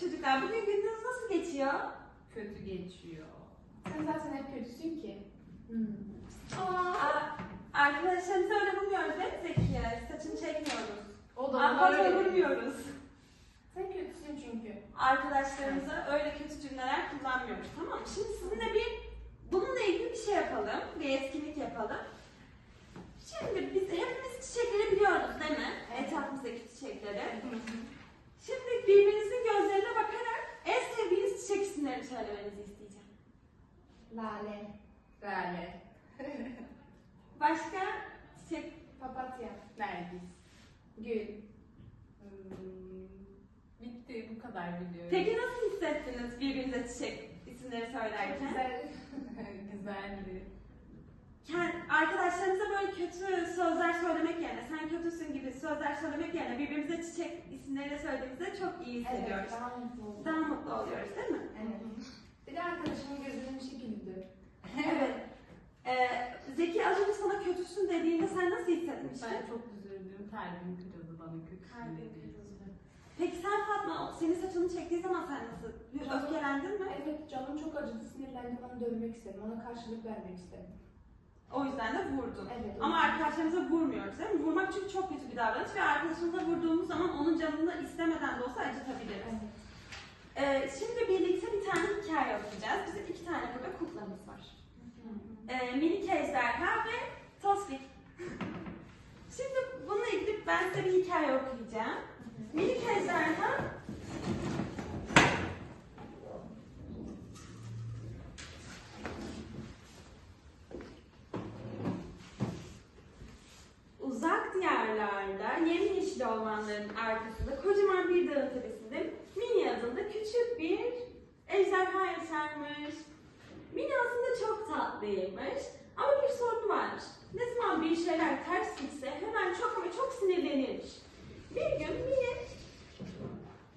çocuklar bugün gününüz nasıl geçiyor? Kötü geçiyor. Sen zaten hep kötüsün ki. Hmm. Aa, arkadaşlarımızı öyle bulmuyoruz değil mi Zekiye? Saçını çekmiyoruz. O da Aa, patron öyle. vurmuyoruz. Sen kötüsün çünkü. Arkadaşlarımıza öyle kötü cümleler kullanmıyoruz tamam mı? Şimdi sizinle bir bununla ilgili bir şey yapalım. Bir etkinlik yapalım. Şimdi Başka çiçek papatya, Nergis. gül. Hmm, bitti. Bu kadar biliyorum. Peki nasıl hissettiniz birbirinize çiçek isimleri söylerken? Güzel. Güzeldi. Kend- arkadaşlarınıza böyle kötü sözler söylemek yerine, sen kötüsün gibi sözler söylemek yerine birbirimize çiçek isimleriyle söylediğimizde çok iyi hissediyoruz. Daha mutlu oldum. Daha mutlu oluyoruz değil mi? Evet. Bir de arkadaşımın kötüsün dediğinde sen nasıl hissetmiştin? Ben çok üzüldüm. Kalbim kırıldı bana kötü dedi. Peki sen Fatma, senin saçını çektiği zaman sen nasıl? Canım- Öfkelendin mi? Evet, canım çok acıdı, sinirlendim, onu dövmek istedim, ona karşılık vermek istedim. O yüzden de vurdun. Evet. Ama arkadaşlarımıza vurmuyoruz değil mi? Vurmak çünkü çok kötü bir davranış ve arkadaşımıza vurduğumuz zaman onun canını istemeden de olsa acıtabiliriz. Evet. Ee, şimdi birlikte bir tane hikaye okuyacağız. Bizim iki tane burada kuklamız var. Ee, minik ejderha ve Tosbik. Şimdi bununla ilgili ben size bir hikaye okuyacağım. Minik ejderha Uzak diyarlarda yemyeşil ormanların arkasında kocaman bir dağın tepesinde Mini adında küçük bir ejderha yaşarmış. Mini aslında çok tatlıymış ama bir sorunu varmış. Ne zaman bir şeyler ters gitse hemen çok ama çok sinirlenirmiş. Bir gün Mini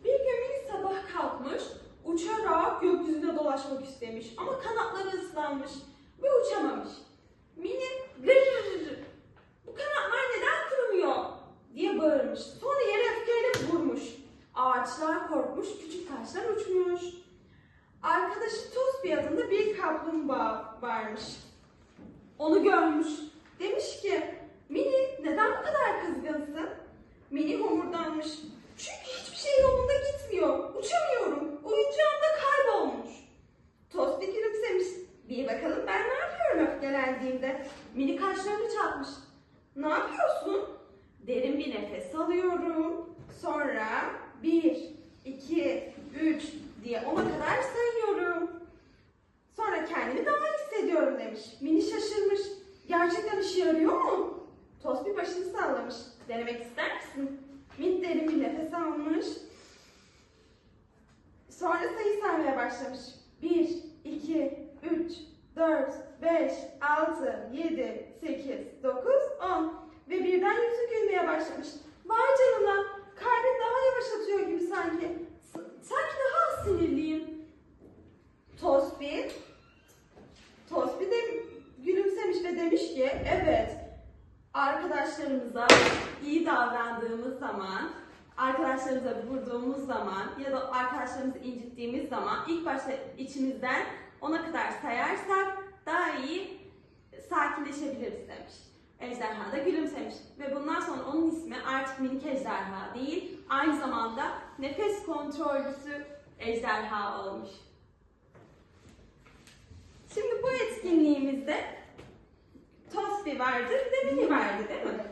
bir gün Mini sabah kalkmış, uçarak gökyüzünde dolaşmak istemiş ama kanatları ıslanmış ve uçamamış. Mini gırr bu kanatlar neden kırılmıyor diye bağırmış. Sonra yere öfkeyle vurmuş. Ağaçlar korkmuş, küçük taşlar uçmuş. Arkadaşı Tosbi adında bir kaplumbağa varmış. Onu görmüş. Demiş ki, Mini neden bu kadar kızgınsın? Mini homurdanmış. Çünkü hiçbir şey yolunda gitmiyor. Uçamıyorum. Oyuncağım da kaybolmuş. Tosbi gülümsemiş. Bir bakalım ben ne yapıyorum öfkelendiğimde. Mini kaşlarını çatmış. Ne yapıyorsun? Derin bir nefes alıyorum. Sonra bir, iki, üç diye ona kadar sayıyorum. Sonra kendimi daha iyi hissediyorum demiş. Mini şaşırmış. Gerçekten işe yarıyor mu? Tosbi başını sallamış. Denemek ister misin? Mini derin bir nefes almış. Sonra sayı saymaya başlamış. 1, 2, 3, 4, 5, 6, 7, 8, 9, 10. Ve birden yüzü gülmeye başlamış. Vay canına, kalbim daha yavaş atıyor gibi sanki. Sanki daha az sinirliyim. Tosbi, Tosbi de gülümsemiş ve demiş ki, evet, arkadaşlarımıza iyi davrandığımız zaman, arkadaşlarımıza vurduğumuz zaman ya da arkadaşlarımızı incittiğimiz zaman ilk başta içimizden ona kadar sayarsak daha iyi sakinleşebiliriz demiş. Ejderha da gülümsemiş ve bundan sonra onun ismi artık minik ejderha değil, aynı zamanda nefes kontrolcüsü ejderha olmuş. Şimdi bu etkinliğimizde Tosbi vardı ve Mini vardı değil mi?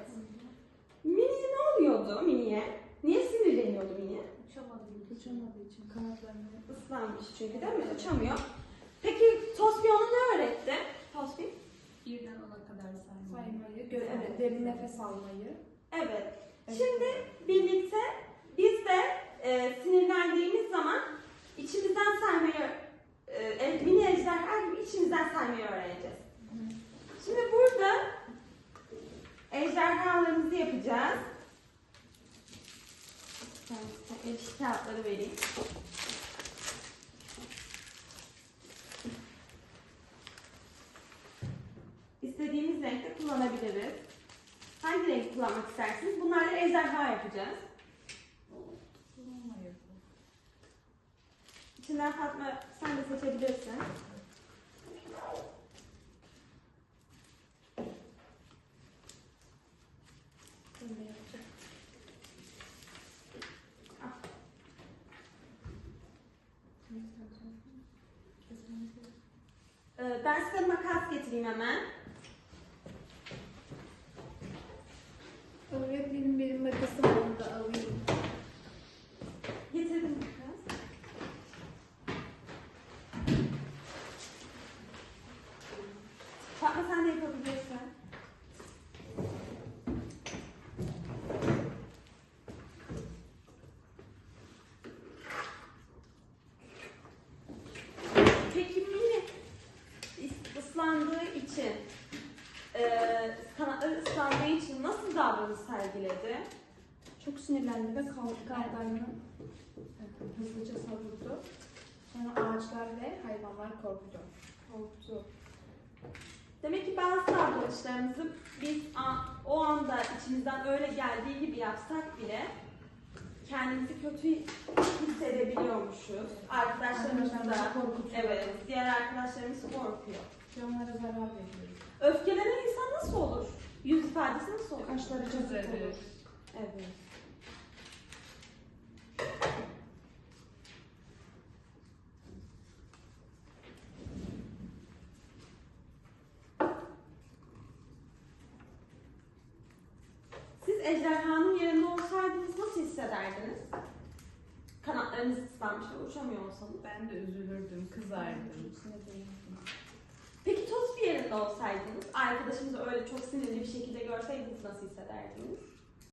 Mini'ye ne oluyordu Mini'ye? Niye sinirleniyordu Mini? Uçamadım. Uçamadığı için kanatlarını. Islanmış çünkü değil mi? Uçamıyor. Peki Tosbi ona ne öğretti? Tosbi? Birden ona kadar saymayı. Saymayı, gö- evet, derin nefes almayı. Evet. Evet. Şimdi birlikte biz de e, sinirlendiğimiz zaman içimizden saymayı, e, mini ejderha gibi içimizden saymayı öğreneceğiz. Şimdi burada ejderhalarımızı yapacağız. Eşit kağıtları vereyim. İstediğimiz renkte kullanabiliriz. Hangi renk kullanmak istersiniz? Bunlarla ejderha yapacağız. Mesela Fatma sen de seçebilirsin. Böyle yapacağım. Ee, ben size makas getireyim hemen. Öğretmenim benim makasım onu da alayım. Getirdim makas. Fatma sen de yapabilirsin. Peki mini is- ıslandığı için, eee kanatları ıslandığı için nasıl davranış sergiledi? Çok sinirlendi ve kalklarını hızlıca savurdu. Sonra ağaçlar ve hayvanlar korktu. Korktu. Demek ki bazı davranışlarımızı biz o anda içimizden öyle geldiği gibi yapsak bile kendimizi kötü hissedebiliyormuşuz. Arkadaşlarımız da, korkutuyor. evet, diğer arkadaşlarımız korkuyor. Onlara zarar veriyoruz. Öfkelenen insan nasıl olur? Yüz ifadesi nasıl olur? Kaşları Kızarır. olur. Evet. Siz ejderhanın yerinde olsaydınız nasıl hissederdiniz? Kanatlarınız ıslanmış ve uçamıyor olsanız. Ben de üzülürdüm, kızardım. Peki toz olsaydınız, arkadaşınızı öyle çok sinirli bir şekilde görseydiniz nasıl hissederdiniz?